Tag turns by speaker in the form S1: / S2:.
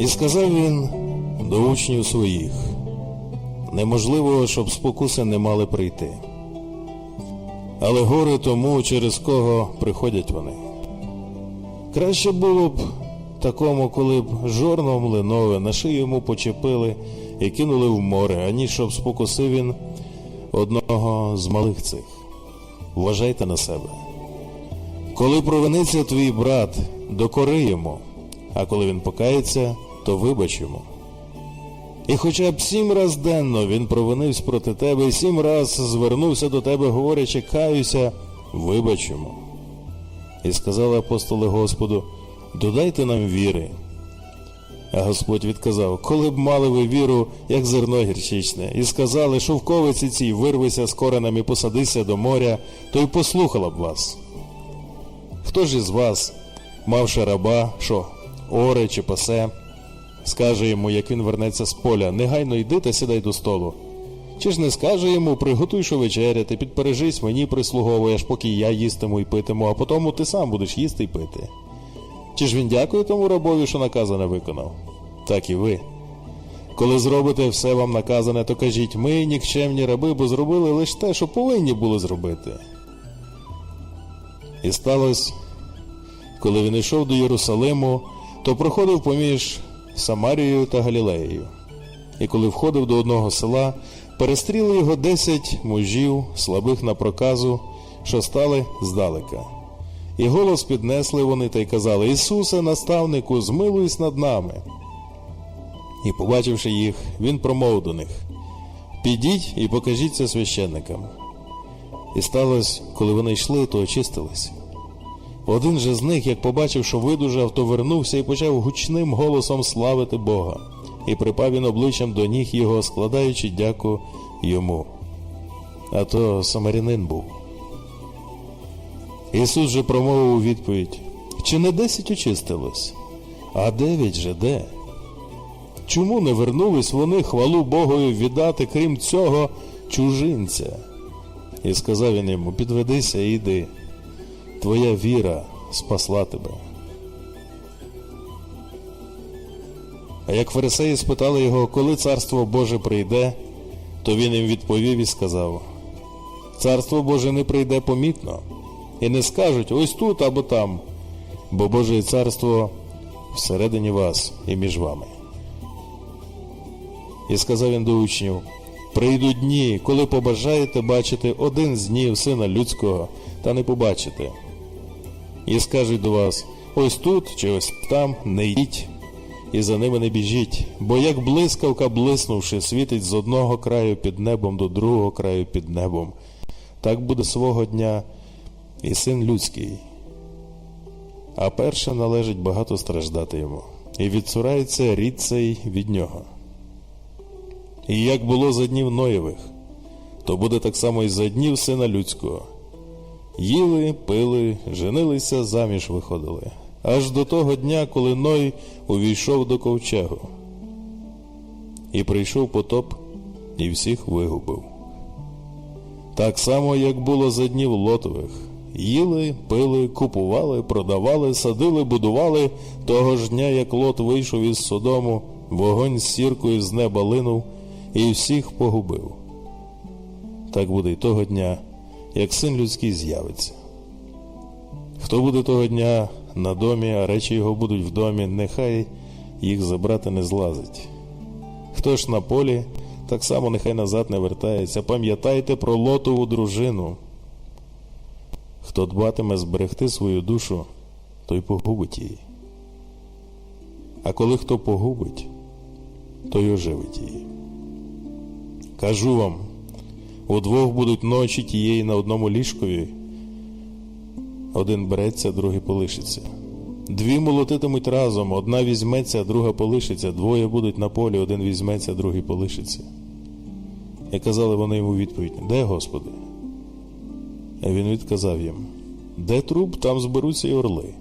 S1: І сказав він до учнів своїх, неможливо, щоб спокуси не мали прийти. Але горе тому, через кого приходять вони. Краще було б такому, коли б жорно млинове на шию йому почепили і кинули в море, аніж щоб спокусив він одного з малих цих. Вважайте на себе. Коли провиниться твій брат, докори йому, а коли він покається, то вибач. І хоча б сім раз денно він провинився проти тебе, і сім раз звернувся до тебе, говорячи, каюся, вибач йому. І сказали апостоли Господу, додайте нам віри. А Господь відказав, коли б мали ви віру, як зерно гірчичне, і сказали, шовковиці цій вирвися з коренем і посадися до моря, то й послухала б вас. Хто ж із вас, мавши раба, що, оре чи пасе, скаже йому, як він вернеться з поля, негайно йди та сідай до столу. Чи ж не скаже йому, приготуй, що вечеряти, підпережись, мені прислуговуєш, поки я їстиму і питиму, а потому ти сам будеш їсти й пити. Чи ж він дякує тому рабові, що наказане виконав? Так і ви. Коли зробите все вам наказане, то кажіть, ми, нікчемні раби, бо зробили лише те, що повинні були зробити. І сталося, коли він йшов до Єрусалиму, то проходив поміж Самарією та Галілеєю. І коли входив до одного села, перестріли його десять мужів, слабих на проказу, що стали здалека. І голос піднесли вони та й казали: Ісусе, наставнику, змилуйся над нами. І, побачивши їх, він промовив до них: Підіть і покажіться священникам. І сталося, коли вони йшли, то очистились. Один же з них, як побачив, що видужав, то вернувся і почав гучним голосом славити Бога, і припав він обличчям до ніг його, складаючи дяку йому. А то самарянин був. Ісус же промовив у відповідь: Чи не десять очистилось? А дев'ять же де? Чому не вернулись вони хвалу Богові віддати, крім цього, чужинця? І сказав він йому: Підведися і йди. Твоя віра спасла тебе. А як фарисеї спитали його, коли царство Боже прийде, то він їм відповів і сказав: Царство Боже не прийде помітно, і не скажуть ось тут або там, бо Боже царство всередині вас і між вами. І сказав він до учнів: Прийдуть дні, коли побажаєте бачити один з днів сина людського, та не побачите. І скажуть до вас: ось тут чи ось там не йдіть, і за ними не біжіть, бо як блискавка, блиснувши, світить з одного краю під небом до другого краю під небом, так буде свого дня і син людський. А перше належить багато страждати йому, і відсурається рід цей від нього. І як було за днів Ноєвих, то буде так само і за днів сина людського. Їли, пили, женилися, заміж виходили, аж до того дня, коли Ной увійшов до ковчегу. І прийшов потоп і всіх вигубив. Так само, як було за днів Лотових. Їли, пили, купували, продавали, садили, будували того ж дня, як лот вийшов із Содому, вогонь з сіркою з неба линув і всіх погубив. Так буде й того дня, як син людський з'явиться. Хто буде того дня на домі, а речі його будуть в домі, нехай їх забрати не злазить. Хто ж на полі, так само нехай назад не вертається. Пам'ятайте про лотову дружину. Хто дбатиме зберегти свою душу, той погубить її. А коли хто погубить, той оживить її. Кажу вам, удвох будуть ночі тієї на одному ліжкові. Один береться, другий полишиться. Дві молотитимуть разом, одна візьметься, друга полишиться, двоє будуть на полі, один візьметься, другий полишиться. І казали вони йому відповідь: Де, Господи? А він відказав їм: Де труп, там зберуться й орли.